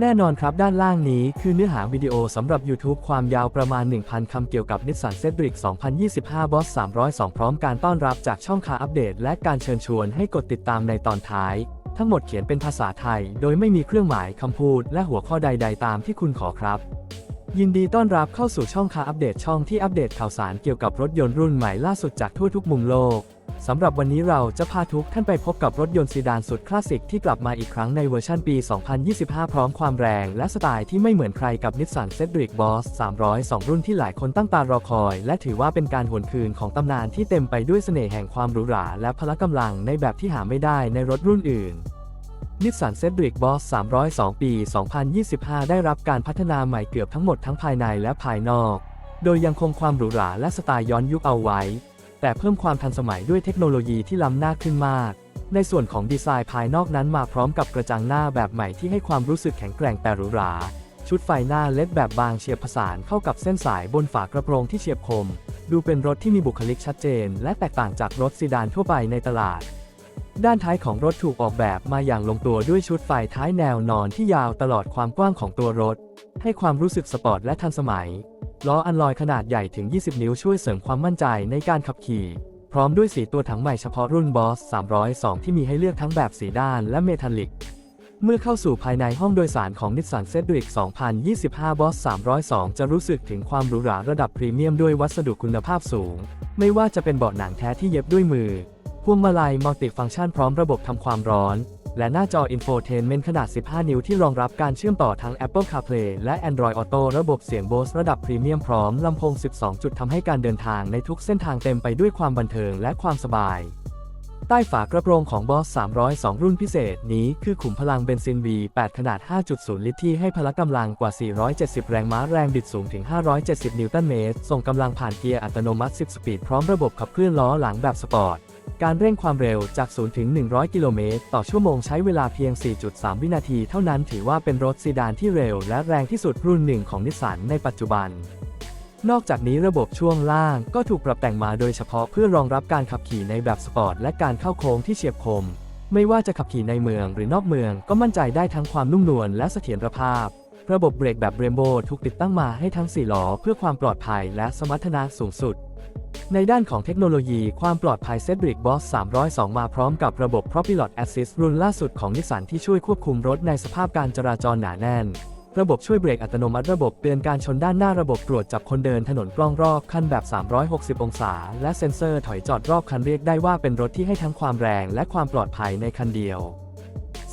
แน่นอนครับด้านล่างนี้คือเนื้อหาวิดีโอสำหรับ YouTube ความยาวประมาณ 1,000 คำเกี่ยวกับนิสสันเซ d ริก2025 Boss 302 พร้อมการต้อนรับจากช่องคาอัปเดต และการเชิญชวนให้กดติดตามในตอนท้าย ทั้งหมดเขียนเป็นภาษาไทย โดยไม่มีเครื่องหมายคำพูด และหัวข้อใด ๆ ตามที่คุณขอครับ ยินดีต้อนรับเข้าสู่ช่องคาอัปเดตช่องที่อัปเดตข่าวสารเกี่ยวกับรถยนต์รุ่นใหม่ล่าสุดจากทั่วทุกมุมโลก สำหรับวันนี้เราจะพาทุกท่านไปพบกับรถยนต์ซีดานสุดคลาสสิกที่กลับมาอีกครั้งในเวอร์ชันปี 2025 พร้อมความแรงและสไตล์ที่ไม่เหมือนใครกับ Nissan Cedric Boss 302 รุ่นที่หลายคนตั้งตารอคอย และถือว่าเป็นการหวนคืนของตำนานที่เต็มไปด้วยเสน่ห์แห่งความหรูหราและพละกำลังในแบบที่หาไม่ได้ในรถรุ่นอื่นนิสสันเซ d ริกบอส302 ปี 2025 ได้รับการพัฒนาใหม่เกือบทั้งหมดทั้งภายในและภายนอก โดยยังคงความหรูหราและสไตล์ย้อนยุคเอาไว้ แต่เพิ่มความทันสมัยด้วยเทคโนโลยีที่ล้ำหน้าขึ้นมาก ในส่วนของดีไซน์ภายนอกนั้นมาพร้อมกับกระจังหน้าแบบใหม่ที่ให้ความรู้สึกแข็งแกร่งแต่หรูหรา ชุดไฟหน้าเล็ดแบบบางเฉียบผสานเข้ากับเส้นสายบนฝากระโปรงที่เฉียบคม ดูเป็นรถที่มีบุคลิกชัดเจน และแตกต่างจากรถซีดานทั่วไปในตลาด ด้านท้ายของรถถูกออกแบบมาอย่างลงตัวด้วยชุดไฟท้ายแนวนอนที่ยาวตลอดความกว้างของตัวรถ ให้ความรู้สึกสปอร์ตและทันสมัย ล้ออันลอยขนาดใหญ่ถึง 20 นิ้วช่วยเสริมความมั่นใจในการขับขี่ พร้อมด้วยสีตัวถังใหม่เฉพาะรุ่น Boss 302 ที่มีให้เลือกทั้งแบบสีด้านและเมทัลลิก เมื่อเข้าสู่ภายในห้องโดยสารของ Nissan Cedric 2025 Boss 302 จะรู้สึกถึงความหรูหราระดับพรีเมียมด้วยวัสดุคุณภาพสูง ไม่ว่าจะเป็นเบาะหนังแท้ที่เย็บด้วยมือ พวงมาลัยมัลติฟังก์ชันพร้อมระบบทำความร้อน และหน้าจอ Infotainment ขนาด 15 นิ้วที่รองรับการเชื่อมต่อทั้ง Apple CarPlay และ Android Auto ระบบเสียง Bose ระดับพรีเมียมพร้อมลำโพง 12 จุดทำให้การเดินทางในทุกเส้นทางเต็มไปด้วยความบันเทิงและความสบาย ใต้ฝากระโปรงของ Boss 302 รุ่นพิเศษนี้คือขุมพลังเบนซิน V8 ขนาด 5.0 ลิตรที่ให้พละกำลังกว่า 470 แรงม้าแรงบิดสูงถึง 570 นิวตันเมตรส่งกำลังผ่านเกียร์อัตโนมัติ 10 สปีดพร้อมระบบขับเคลื่อนล้อหลังแบบสปอร์ต การเร่งความเร็วจาก 0 ถึง 100 กิโลเมตรต่อชั่วโมงใช้เวลาเพียง 4.3 วินาทีเท่านั้นถือว่าเป็นรถซีดานที่เร็วและแรงที่สุดรุ่นหนึ่งของนิสสันในปัจจุบัน นอกจากนี้ระบบช่วงล่างก็ถูกปรับแต่งมาโดยเฉพาะเพื่อรองรับการขับขี่ในแบบสปอร์ตและการเข้าโค้งที่เฉียบคม ไม่ว่าจะขับขี่ในเมืองหรือนอกเมืองก็มั่นใจได้ทั้งความนุ่มนวลและเสถียรภาพ ระบบเบรกแบบเรมโบถูกติดตั้งมาให้ทั้ง4ล้อเพื่อความปลอดภัยและสมรรถนะสูงสุด ในด้านของเทคโนโลยีความปลอดภัย Cedric Boss 302 มาพร้อมกับระบบ ProPilot Assist รุ่นล่าสุดของนิสสันที่ช่วยควบคุมรถในสภาพการจราจรหนาแน่น ระบบช่วยเบรกอัตโนมัติระบบเตือนการชนด้านหน้าระบบตรวจจับคนเดินถนนกล้องรอบคันแบบ 360 องศา และเซ็นเซอร์ถอยจอดรอบคันเรียกได้ว่าเป็นรถที่ให้ทั้งความแรงและความปลอดภัยในคันเดียว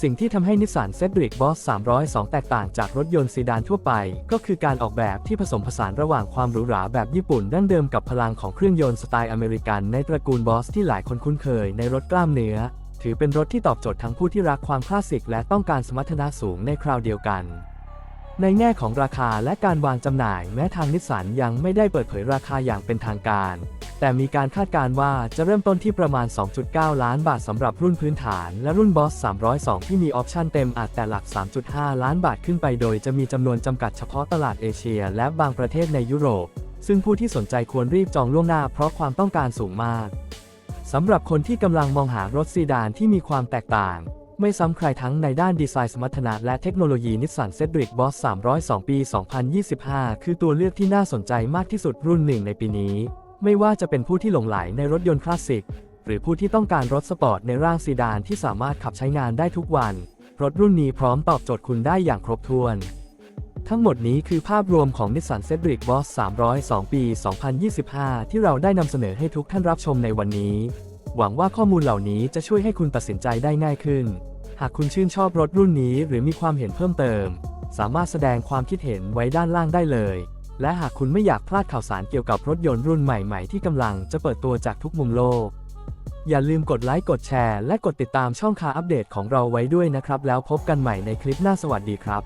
สิ่งที่ทำให้นิสสัน Cedric Boss 302 แตกต่างจากรถยนต์ซีดานทั่วไป ก็คือการออกแบบที่ผสมผสานระหว่างความหรูหราแบบญี่ปุ่นดั้งเดิมกับพลังของเครื่องยนต์สไตล์อเมริกันในตระกูล Boss ที่หลายคนคุ้นเคยในรถกล้ามเนื้อ ถือเป็นรถที่ตอบโจทย์ทั้งผู้ที่รักความคลาสสิกและต้องการสมรรถนะสูงในคราวเดียวกันในแง่ของราคาและการวางจำหน่ายแม้ทางนิสสันยังไม่ได้เปิดเผยราคาอย่างเป็นทางการ แต่มีการคาดการณ์ว่าจะเริ่มต้นที่ประมาณ 2.9 ล้านบาทสำหรับรุ่นพื้นฐาน และรุ่นบอส 302 ที่มีออปชั่นเต็มอาจแต่หลัก 3.5 ล้านบาทขึ้นไปโดยจะมีจำนวนจำกัดเฉพาะตลาดเอเชีย และบางประเทศในยุโรป ซึ่งผู้ที่สนใจควรรีบจองล่วงหน้าเพราะความต้องการสูงมากสำหรับคนที่กำลังมองหารถซีดานที่มีความแตกต่างไม่ซ้ำใครทั้งในด้านดีไซน์สมรรถนะและเทคโนโลยีนิสสันเซ d ริกบอส302 ปี 2025 คือตัวเลือกที่น่าสนใจมากที่สุดรุ่นหนึ่งในปีนี้ ไม่ว่าจะเป็นผู้ที่หลงไหลในรถยนต์คลาสสิก หรือผู้ที่ต้องการรถสปอร์ตในร่างซีดานที่สามารถขับใช้งานได้ทุกวัน รถรุ่นนี้พร้อมตอบโจทย์คุณได้อย่างครบถ้วน ทั้งหมดนี้คือภาพรวมของ Nissan Cedric Boss 302 ปี 2025 ที่เราได้นำเสนอให้ทุกท่านรับชมในวันนี้ หวังว่าข้อมูลเหล่านี้จะช่วยให้คุณตัดสินใจได้ง่ายขึ้น หากคุณชื่นชอบรถรุ่นนี้หรือมีความเห็นเพิ่มเติม สามารถแสดงความคิดเห็นไว้ด้านล่างได้เลย และหากคุณไม่อยากพลาดข่าวสารเกี่ยวกับรถยนต์รุ่นใหม่ๆ ที่กำลังจะเปิดตัวจากทุกมุมโลก อย่าลืมกดไลค์กดแชร์ และกดติดตามช่องคาอัปเดตของเราไว้ด้วยนะครับ แล้วพบกันใหม่ในคลิปหน้าสวัสดีครับ